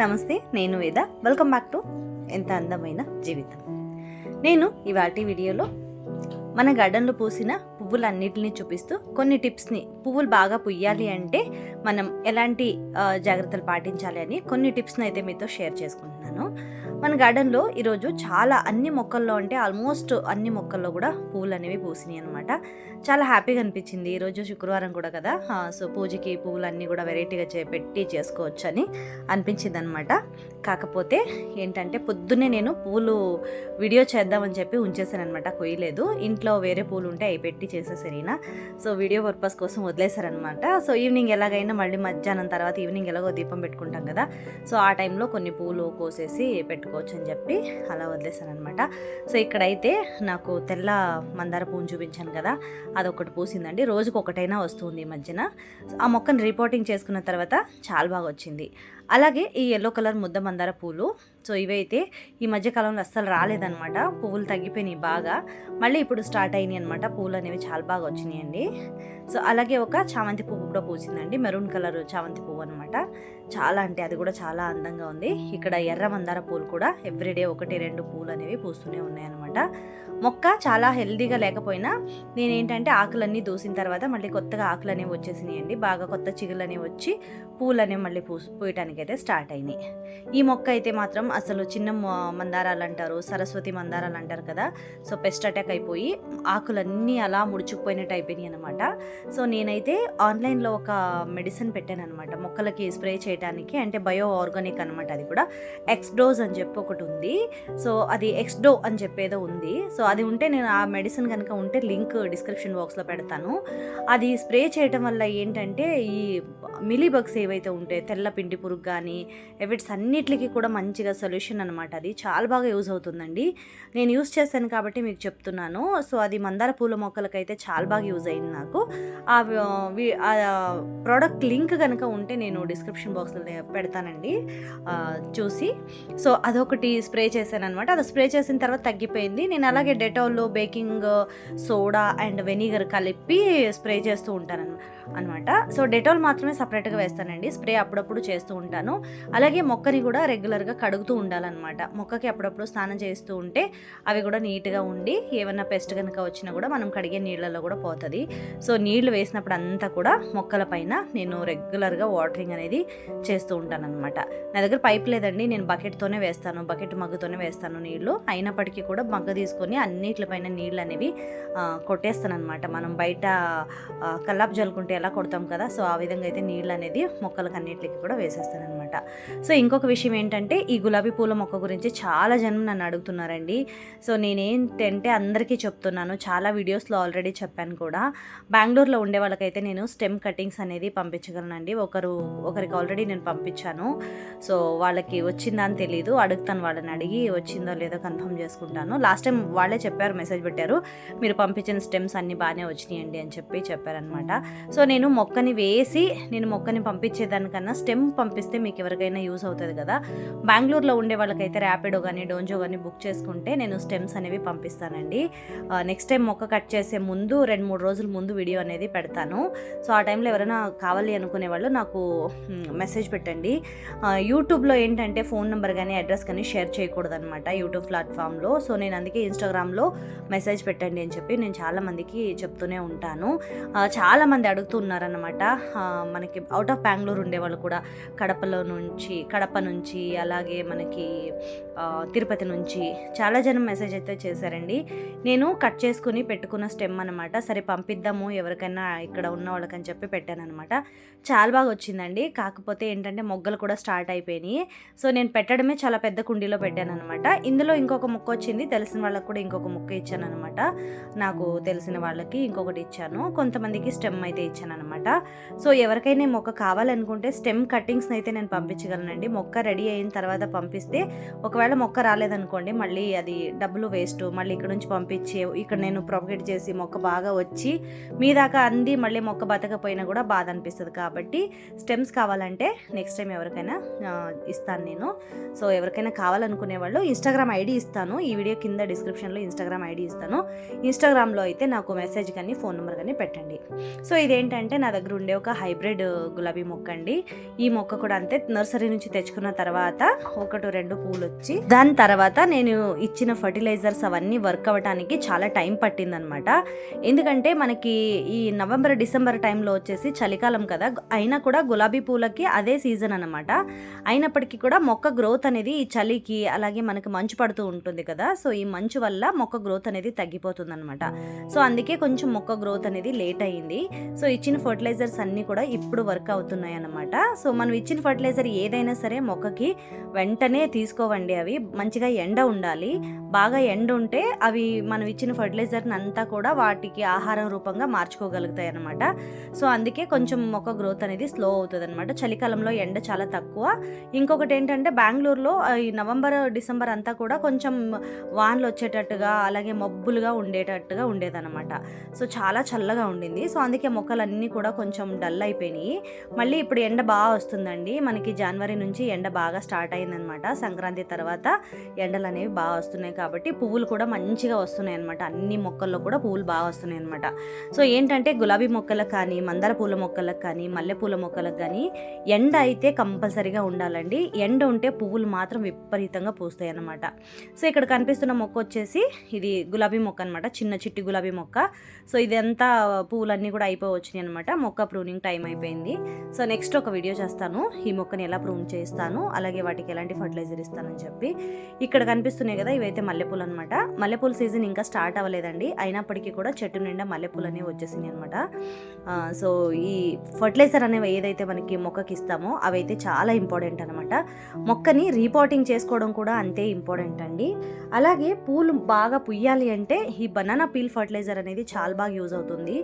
నమస్తే నేను వేద. వెల్కమ్ బ్యాక్ టు ఎంత అందమైన జీవితం. నేను ఇవాటి వీడియోలో మన గార్డెన్లో పూసిన పువ్వులన్నిటిని చూపిస్తూ కొన్ని టిప్స్ని పువ్వులు బాగా పుయ్యాలి అంటే మనం ఎలాంటి జాగ్రత్తలు పాటించాలి అని కొన్ని టిప్స్ని అయితే మీతో షేర్ చేసుకుంటున్నాను. మన గార్డెన్లో ఈరోజు చాలా అన్ని మొక్కల్లో అంటే ఆల్మోస్ట్ అన్ని మొక్కల్లో కూడా పువ్వులు అనేవి పూసినాయి అనమాట చాలా హ్యాపీగా అనిపించింది. ఈరోజు శుక్రవారం కూడా కదా? సో పూజకి పువ్వులు అన్నీ కూడా వెరైటీగా చే పెట్టి చేసుకోవచ్చు అని అనిపించింది అనమాట కాకపోతే ఏంటంటే పొద్దున్నే నేను పూలు వీడియో చేద్దామని చెప్పి ఉంచేసాను అనమాట కొయ్యలేదు ఇంట్లో వేరే పూలు ఉంటే అవి పెట్టి చేసేసరినా సో వీడియో పర్పస్ కోసం వదిలేశారనమాట సో ఈవినింగ్ ఎలాగైనా మళ్ళీ మధ్యాహ్నం తర్వాత ఈవినింగ్ ఎలాగో దీపం పెట్టుకుంటాం కదా? సో ఆ టైంలో కొన్ని పూలు కోసేసి పెట్టుకోవచ్చు అని చెప్పి అలా వదిలేశాను అనమాట సో ఇక్కడైతే నాకు తెల్ల మందార పువ్వును చూపించాను కదా అదొకటి పూసిందండి. రోజుకు ఒకటైనా వస్తుంది ఈ మధ్యన. ఆ మొక్కను రిపోర్టింగ్ చేసుకున్న తర్వాత చాలా బాగా వచ్చింది అలాగే ఈ ఎల్లో కలర్ ముద్ద మందార పూలు. సో ఇవైతే ఈ మధ్యకాలంలో అస్సలు రాలేదనమాట పువ్వులు తగ్గిపోయినాయి బాగా. మళ్ళీ ఇప్పుడు స్టార్ట్ అయినాయి అనమాట పువ్వులు అనేవి చాలా బాగా వచ్చినాయండి. సో అలాగే ఒక చామంతి పువ్వు కూడా పూసిందండి. మెరూన్ కలర్ చామంతి పువ్వు అనమాట చాలా అంటే అది కూడా చాలా అందంగా ఉంది. ఇక్కడ ఎర్ర మందార పూలు కూడా ఎవ్రీడే ఒకటి రెండు పూలు అనేవి పూస్తూనే ఉన్నాయన్నమాట. మొక్క చాలా హెల్దీగా లేకపోయినా నేనేంటంటే ఆకులన్నీ దూసిన తర్వాత మళ్ళీ కొత్తగా ఆకులు అనేవి వచ్చేసినాయండి. బాగా కొత్త చిగులు అనేవి వచ్చి పూలు అనేవి మళ్ళీ పూ పూయటానికి అయితే స్టార్ట్ అయినాయి. ఈ మొక్క అయితే మాత్రం అసలు చిన్న మందారాలు అంటారు సరస్వతి మందారాలు అంటారు కదా. సో పెస్ట్ అటాక్ అయిపోయి ఆకులన్నీ అలా ముడుచుకుపోయినట్టు అయిపోయినాయి అనమాట సో నేనైతే ఆన్లైన్లో ఒక మెడిసిన్ పెట్టాను అనమాట మొక్కలకి స్ప్రే చేయడానికి అంటే బయో ఆర్గానిక్ అనమాట అది కూడా. ఎక్స్డోజ్ అని చెప్పి ఒకటి ఉంది. సో అది ఎక్స్డో అని చెప్పేదో ఉంది. సో అది ఉంటే నేను ఆ మెడిసిన్ కనుక ఉంటే లింక్ డిస్క్రిప్షన్ బాక్స్లో పెడతాను. అది స్ప్రే చేయటం వల్ల ఏంటంటే ఈ మిలీ బగ్స్ ఏవైతే ఉంటాయి తెల్ల పిండి పురుగు కానీ ఎవిట్స్ అన్నిటికీ కూడా మంచిగా సొల్యూషన్ అనమాట అది. చాలా బాగా యూజ్ అవుతుందండి. నేను యూజ్ చేశాను కాబట్టి మీకు చెప్తున్నాను. సో అది మందార పూల మొక్కలకైతే చాలా బాగా యూజ్ అయింది నాకు. ఆ వి- ప్రోడక్ట్ లింక్ కనుక ఉంటే నేను డిస్క్రిప్షన్ బాక్స్లో పెడతానండి. చూసి. సో అదొకటి స్ప్రే చేశాను అనమాట అది స్ప్రే చేసిన తర్వాత తగ్గిపోయింది. నేను అలాగే డెటాల్లో బేకింగ్ సోడా అండ్ వెనిగర్ కలిపి స్ప్రే చేస్తూ ఉంటాను అనమాట సో డెటాల్ మాత్రమే సపరేట్గా వేస్తానండి. స్ప్రే అప్పుడప్పుడు చేస్తూ ఉంటాను. అలాగే మొక్కని కూడా రెగ్యులర్గా కడుగుతూ ఉండాలన్నమాట. మొక్కకి అప్పుడప్పుడు స్నానం చేస్తూ ఉంటే అవి కూడా నీట్గా ఉండి ఏమన్నా పెస్ట్ కనుక వచ్చినా కూడా మనం కడిగే నీళ్ళలో కూడా పోతుంది. సో నీళ్ళు వేసినప్పుడు అంతా కూడా మొక్కల పైన నేను రెగ్యులర్గా వాటరింగ్ అనేది చేస్తూ ఉంటాను అనమాట నా దగ్గర పైప్ లేదండి. నేను బకెట్తోనే వేస్తాను. బకెట్ మగ్గుతోనే వేస్తాను నీళ్ళు అయినప్పటికీ కూడా మగ్గ తీసుకొని అన్నిటిపైన నీళ్ళు అనేవి కొట్టేస్తాను అనమాట మనం బయట కల్లాపు జల్లుకుంటే ఎలా కొడతాం కదా సో ఆ విధంగా అయితే నీళ్ళు అనేది మొక్కలకు అన్నిటికి కూడా వేసేస్తాను అనమాట సో ఇంకొక విషయం ఏంటంటే ఈ గులాబీ పూల మొక్క గురించి చాలా జనం నన్ను అడుగుతున్నారండి. సో నేనేంటంటే అందరికీ చెప్తున్నాను. చాలా వీడియోస్లో ఆల్రెడీ చెప్పాను కూడా. బెంగళూరులో ఉండే వాళ్ళకైతే నేను స్టెమ్ కటింగ్స్ అనేది పంపించగలనండి. ఒకరు ఒకరికి ఆల్రెడీ నేను పంపించాను. సో వాళ్ళకి వచ్చిందా అని తెలియదు అడుగుతాను వాళ్ళని అడిగి వచ్చిందో లేదో కన్ఫర్మ్ చేసుకుంటాను. లాస్ట్ టైం వాళ్ళే చెప్పారు మెసేజ్ పెట్టారు. మీరు పంపించిన స్టెమ్స్ అన్నీ బాగానే వచ్చినాయండి అని చెప్పి చెప్పారనమాట. సో నేను మొక్కని వేసి నేను మొక్కని పంపించేదానికన్నా స్టెమ్ పంపిస్తే మీకు ఎవరికైనా యూస్ అవుతుంది కదా. బెంగళూరులో ఉండే వాళ్ళకైతే ర్యాపిడో కానీ డోంజో కానీ బుక్ చేసుకుంటే నేను స్టెమ్స్ అనేవి పంపిస్తానండి. నెక్స్ట్ టైం మొక్క కట్ చేసే ముందు రెండు మూడు రోజుల ముందు వీడియో అనేది పెడతాను. సో ఆ టైంలో ఎవరైనా కావాలి అనుకునే వాళ్ళు నాకు మెసేజ్ పెట్టండి. యూట్యూబ్లో ఏంటంటే ఫోన్ నెంబర్ కానీ అడ్రస్ కానీ షేర్ చేయకూడదు అనమాట యూట్యూబ్ ప్లాట్ఫామ్లో. సో నేను అందుకే ఇన్స్టాగ్రామ్లో మెసేజ్ పెట్టండి అని చెప్పి నేను చాలామందికి చెప్తూనే ఉంటాను. చాలామంది అడుగుతున్నారనమాట మనకి అవుట్ ఆఫ్ బెంగళూరు ఉండేవాళ్ళు కూడా కడపలో నుంచి కడప నుంచి అలాగే మనకి తిరుపతి నుంచి. చాలా జనం మెసేజ్ అయితే చేశారండి. నేను కట్ చేసుకుని పెట్టుకున్న స్టెమ్ అనమాట సరే పంపిద్దాము ఎవరికైనా ఇక్కడ ఉన్న వాళ్ళకని చెప్పి పెట్టాను అనమాట చాలా బాగా వచ్చిందండి. కాకపోతే ఏంటంటే మొగ్గలు కూడా స్టార్ట్ అయిపోయినాయి. సో నేను పెట్టడమే చాలా పెద్ద కుండీలో పెట్టాను అనమాట ఇందులో ఇంకొక ముక్క వచ్చింది. తెలిసిన వాళ్ళకి కూడా ఇంకొక ముక్క ఇచ్చాను అనమాట నాకు తెలిసిన వాళ్ళకి ఇంకొకటి ఇచ్చాను. కొంతమందికి స్టెమ్ అయితే ఇచ్చాను అనమాట సో ఎవరికైనా మొక్క కావాలనుకుంటే స్టెమ్ కటింగ్స్ అయితే నేను పంపించగలనండి. మొక్క రెడీ అయిన తర్వాత పంపిస్తే ఒకవేళ ఒకవేళ మొక్క రాలేదనుకోండి మళ్ళీ అది డబ్బులు వేస్ట్ మళ్ళీ ఇక్కడ నుంచి పంపించి ఇక్కడ నేను ప్రొపగేట్ చేసి మొక్క బాగా వచ్చి మీ దాకా అంది మళ్ళీ మొక్క బతకపోయినా కూడా బాధ అనిపిస్తుంది. కాబట్టి స్టెమ్స్ కావాలంటే నెక్స్ట్ టైం ఎవరికైనా ఇస్తాను నేను. సో ఎవరికైనా కావాలనుకునే వాళ్ళు ఇన్స్టాగ్రామ్ ఐడి ఇస్తాను. ఈ వీడియో కింద డిస్క్రిప్షన్లో ఇన్స్టాగ్రామ్ ఐడి ఇస్తాను. ఇన్స్టాగ్రామ్లో అయితే నాకు మెసేజ్ కానీ ఫోన్ నెంబర్ కానీ పెట్టండి. సో ఇదేంటంటే నా దగ్గర ఉండే ఒక హైబ్రిడ్ గులాబీ మొక్క అండి. ఈ మొక్క కూడా అంతే నర్సరీ నుంచి తెచ్చుకున్న తర్వాత ఒకటి రెండు పూలు వచ్చి దాని తర్వాత నేను ఇచ్చిన ఫర్టిలైజర్స్ అవన్నీ వర్క్ అవ్వడానికి చాలా టైం పట్టిందనమాట ఎందుకంటే మనకి ఈ నవంబర్ డిసెంబర్ టైంలో వచ్చేసి చలికాలం కదా అయినా కూడా గులాబీ పూలకి అదే సీజన్ అనమాట అయినప్పటికీ కూడా మొక్క గ్రోత్ అనేది ఈ చలికి అలాగే మనకి మంచు పడుతూ ఉంటుంది కదా సో ఈ మంచు వల్ల మొక్క గ్రోత్ అనేది తగ్గిపోతుంది అనమాట సో అందుకే కొంచెం మొక్క గ్రోత్ అనేది లేట్ అయ్యింది సో ఇచ్చిన ఫర్టిలైజర్స్ అన్నీ కూడా ఇప్పుడు వర్క్ అవుతున్నాయి అన్నమాట సో మనం ఇచ్చిన ఫర్టిలైజర్ ఏదైనా సరే మొక్కకి వెంటనే తీసుకోవండి అవి మంచిగా ఎండ ఉండాలి. బాగా ఎండ ఉంటే అవి మనం ఇచ్చిన ఫర్టిలైజర్ని అంతా కూడా వాటికి ఆహారం రూపంగా మార్చుకోగలుగుతాయి అన్నమాట. సో అందుకే కొంచెం మొక్క గ్రోత్ అనేది స్లో అవుతుంది అనమాట చలికాలంలో ఎండ చాలా తక్కువ. ఇంకొకటి ఏంటంటే బెంగళూరులో ఈ నవంబర్ డిసెంబర్ అంతా కూడా కొంచెం వానలు వచ్చేటట్టుగా అలాగే మబ్బులుగా ఉండేటట్టుగా ఉండేదన్నమాట. సో చాలా చల్లగా ఉండింది. సో అందుకే మొక్కలన్నీ కూడా కొంచెం డల్ అయిపోయినాయి. మళ్ళీ ఇప్పుడు ఎండ బాగా వస్తుందండి. మనకి జనవరి నుంచి ఎండ బాగా స్టార్ట్ అయిందనమాట సంక్రాంతి తర్వాత తర్వాత ఎండలు అనేవి బాగా వస్తున్నాయి కాబట్టి పువ్వులు కూడా మంచిగా వస్తున్నాయి అనమాట అన్ని మొక్కల్లో కూడా పువ్వులు బాగా వస్తున్నాయి అనమాట సో ఏంటంటే గులాబీ మొక్కలకు కానీ మందార పూల మొక్కలకు కానీ మల్లెపూల మొక్కలకు కానీ ఎండ అయితే కంపల్సరీగా ఉండాలండి. ఎండ ఉంటే పువ్వులు మాత్రం విపరీతంగా పూస్తాయి అన్నమాట. సో ఇక్కడ కనిపిస్తున్న మొక్క వచ్చేసి ఇది గులాబీ మొక్క అనమాట చిన్న చిట్టి గులాబీ మొక్క. సో ఇదంతా పువ్వులన్నీ కూడా అయిపోయి వచ్చినాయి అనమాట మొక్క ప్రూనింగ్ టైం అయిపోయింది. సో నెక్స్ట్ ఒక వీడియో చేస్తాను. ఈ మొక్కని ఎలా ప్రూన్ చేస్తాను అలాగే వాటికి ఎలాంటి ఫర్టిలైజర్ ఇస్తానని చెప్పి. ఇక్కడ కనిపిస్తున్నాయి కదా ఇవైతే మల్లెపూలు అనమాట మల్లెపూల సీజన్ ఇంకా స్టార్ట్ అవ్వలేదండి. అయినప్పటికీ కూడా చెట్టు నిండా మల్లెపూలు అనేవి వచ్చేసినాయి అనమాట సో ఈ ఫర్టిలైజర్ అనేవి ఏదైతే మనకి మొక్కకి ఇస్తామో అవైతే చాలా ఇంపార్టెంట్ అనమాట మొక్కని రీపోటింగ్ చేసుకోవడం కూడా అంతే ఇంపార్టెంట్ అండి. అలాగే పూలు బాగా పుయ్యాలి అంటే ఈ బనానా పీల్ ఫర్టిలైజర్ అనేది చాలా బాగా యూజ్ అవుతుంది.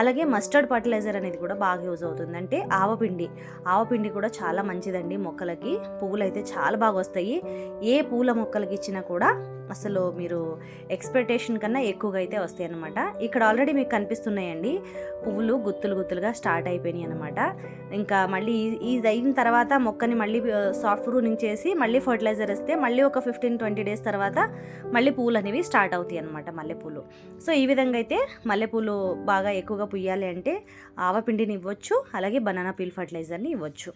అలాగే మస్టర్డ్ ఫర్టిలైజర్ అనేది కూడా బాగా యూజ్ అవుతుంది. అంటే ఆవపిండి ఆవపిండి కూడా చాలా మంచిదండి మొక్కలకి. పువ్వులు అయితే చాలా బాగా వస్తాయి. ఏ పూల మొక్కలకి ఇచ్చినా కూడా అసలు మీరు ఎక్స్పెక్టేషన్ కన్నా ఎక్కువగా అయితే వస్తాయి అనమాట ఇక్కడ ఆల్రెడీ మీకు కనిపిస్తున్నాయండి. పువ్వులు గుత్తులు గుత్తులుగా స్టార్ట్ అయిపోయినాయి అనమాట ఇంకా మళ్ళీ ఈ- ఇది అయిన తర్వాత మొక్కని మళ్ళీ సాఫ్ట్ రూనింగ్ చేసి మళ్ళీ ఫర్టిలైజర్ ఇస్తే మళ్ళీ ఒక ఫిఫ్టీన్ ట్వంటీ డేస్ తర్వాత మళ్ళీ పూలు అనేవి స్టార్ట్ అవుతాయి అనమాట మల్లెపూలు. సో ఈ విధంగా అయితే మల్లెపూలు బాగా ఎక్కువగా పుయ్యాలి అంటే ఆవపిండిని ఇవ్వచ్చు అలాగే బనానా పీల్ ఫర్టిలైజర్ని ఇవ్వచ్చు.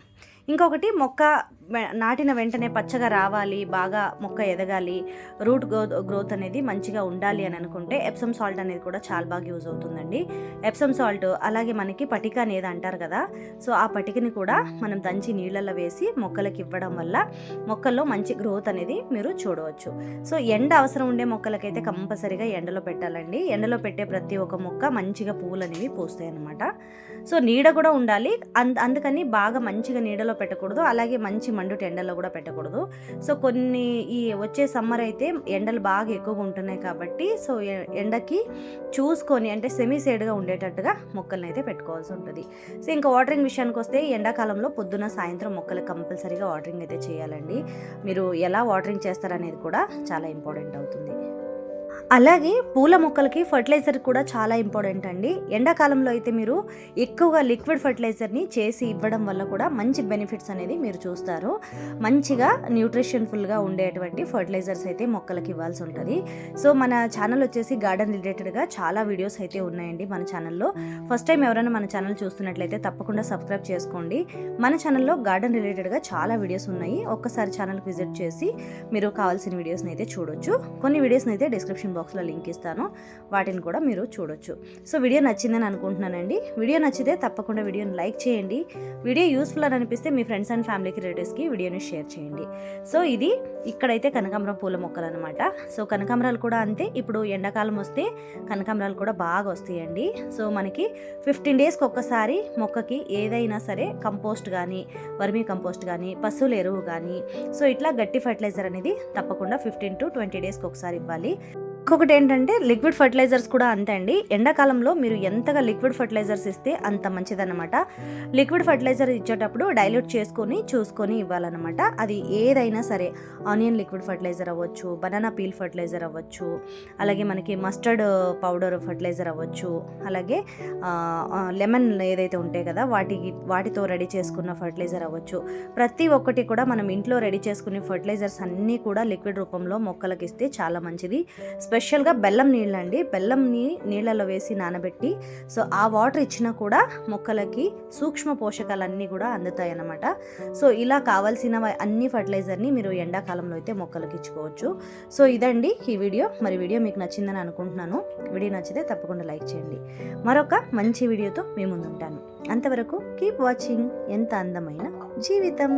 ఇంకొకటి మొక్క నాటిన వెంటనే పచ్చగా రావాలి బాగా మొక్క ఎదగాలి రూట్ గ్రోత్ గ్రోత్ అనేది మంచిగా ఉండాలి అని అనుకుంటే ఎప్సమ్ సాల్ట్ అనేది కూడా చాలా బాగా యూజ్ అవుతుందండి. ఎప్సమ్ సాల్ట్ అలాగే మనకి పటిక అనేది అంటారు కదా సో ఆ పటికని కూడా మనం దంచి నీళ్ళల్లో వేసి మొక్కలకి ఇవ్వడం వల్ల మొక్కల్లో మంచి గ్రోత్ అనేది మీరు చూడవచ్చు. సో ఎండ అవసరం ఉండే మొక్కలకైతే కంపల్సరీగా ఎండలో పెట్టాలండి. ఎండలో పెట్టే ప్రతి ఒక్క మొక్క మంచిగా పువ్వులు అనేవి పూస్తాయి అనమాట సో నీడ కూడా ఉండాలి. అంద అందుకని బాగా మంచిగా నీడలో పెట్టకూడదు. అలాగే మంచి మండుటి ఎండలో కూడా పెట్టకూడదు. సో కొన్ని ఈ వచ్చే సమ్మర్ అయితే ఎండలు బాగా ఎక్కువగా ఉంటున్నాయి కాబట్టి సో ఎండకి చూసుకొని అంటే సెమీ సైడ్గా ఉండేటట్టుగా మొక్కలను అయితే పెట్టుకోవాల్సి ఉంటుంది. సో ఇంకా వాటరింగ్ విషయానికి వస్తే ఎండాకాలంలో పొద్దున సాయంత్రం మొక్కలు కంపల్సరీగా వాటరింగ్ అయితే చేయాలండి. మీరు ఎలా వాటరింగ్ చేస్తారనేది కూడా చాలా ఇంపార్టెంట్ అవుతుంది. అలాగే పూల మొక్కలకి ఫర్టిలైజర్ కూడా చాలా ఇంపార్టెంట్ అండి. ఎండాకాలంలో అయితే మీరు ఎక్కువగా లిక్విడ్ ఫర్టిలైజర్ని చేసి ఇవ్వడం వల్ల కూడా మంచి బెనిఫిట్స్ అనేది మీరు చూస్తారు. మంచిగా న్యూట్రిషన్ ఫుల్గా ఉండేటువంటి ఫర్టిలైజర్స్ అయితే మొక్కలకి ఇవ్వాల్సి ఉంటుంది. సో మన ఛానల్ వచ్చేసి గార్డెన్ రిలేటెడ్గా చాలా వీడియోస్ అయితే ఉన్నాయండి మన ఛానల్లో. ఫస్ట్ టైం ఎవరైనా మన ఛానల్ చూస్తున్నట్లయితే తప్పకుండా సబ్స్క్రైబ్ చేసుకోండి. మన ఛానల్లో గార్డెన్ రిలేటెడ్గా చాలా వీడియోస్ ఉన్నాయి. ఒక్కసారి ఛానల్కి విజిట్ చేసి మీరు కావాల్సిన వీడియోస్ని అయితే చూడొచ్చు. కొన్ని వీడియోస్ని అయితే డిస్క్రిప్షన్ బాక్స్లో లింక్ ఇస్తాను. వాటిని కూడా మీరు చూడొచ్చు. సో వీడియో నచ్చిందని అనుకుంటున్నానండి. వీడియో నచ్చితే తప్పకుండా వీడియోని లైక్ చేయండి. వీడియో యూస్ఫుల్ అని అనిపిస్తే మీ ఫ్రెండ్స్ అండ్ ఫ్యామిలీకి రిలేటివ్స్కి వీడియోని షేర్ చేయండి. సో ఇది ఇక్కడైతే కనకాంబరం పూల మొక్కలు అనమాట సో కనకాంబరాలు కూడా అంతే. ఇప్పుడు ఎండాకాలం వస్తే కనకాంబరాలు కూడా బాగా వస్తాయండి. సో మనకి ఫిఫ్టీన్ డేస్కి ఒక్కసారి మొక్కకి ఏదైనా సరే కంపోస్ట్ కానీ వర్మీ కంపోస్ట్ కానీ పశువుల ఎరువు కానీ సో ఇట్లా గట్టి ఫర్టిలైజర్ అనేది తప్పకుండా ఫిఫ్టీన్ టు ట్వంటీ డేస్కి ఒకసారి ఇవ్వాలి. ఇంకొకటి ఏంటంటే లిక్విడ్ ఫర్టిలైజర్స్ కూడా అంతే అండి. ఎండాకాలంలో మీరు ఎంతగా లిక్విడ్ ఫర్టిలైజర్స్ ఇస్తే అంత మంచిదన్నమాట. లిక్విడ్ ఫర్టిలైజర్ ఇచ్చేటప్పుడు డైల్యూట్ చేసుకొని చూసుకొని ఇవ్వాలన్నమాట. అది ఏదైనా సరే ఆనియన్ లిక్విడ్ ఫర్టిలైజర్ అవ్వచ్చు బనానా పీల్ ఫర్టిలైజర్ అవ్వచ్చు అలాగే మనకి మస్టర్డ్ పౌడర్ ఫర్టిలైజర్ అవ్వచ్చు అలాగే లెమన్ ఏదైతే ఉంటాయి కదా వాటి వాటితో రెడీ చేసుకున్న ఫర్టిలైజర్ అవ్వచ్చు. ప్రతి ఒక్కటి కూడా మనం ఇంట్లో రెడీ చేసుకునే ఫర్టిలైజర్స్ అన్నీ కూడా లిక్విడ్ రూపంలో మొక్కలకి ఇస్తే చాలా మంచిది. స్పెషల్గా బెల్లం నీళ్ళండి. బెల్లంని నీళ్ళలో వేసి నానబెట్టి సో ఆ వాటర్ ఇచ్చినా కూడా మొక్కలకి సూక్ష్మ పోషకాలన్నీ కూడా అందుతాయి అన్నమాట సో ఇలా కావాల్సిన అన్ని ఫర్టిలైజర్ని మీరు ఎండాకాలంలో అయితే మొక్కలకి ఇచ్చుకోవచ్చు. సో ఇదండి ఈ వీడియో. మరి వీడియో మీకు నచ్చిందని అనుకుంటున్నాను. వీడియో నచ్చితే తప్పకుండా లైక్ చేయండి. మరొక మంచి వీడియోతో మీ ముందుంటాను. అంతవరకు కీప్ వాచింగ్. ఎంత అందమైన జీవితం.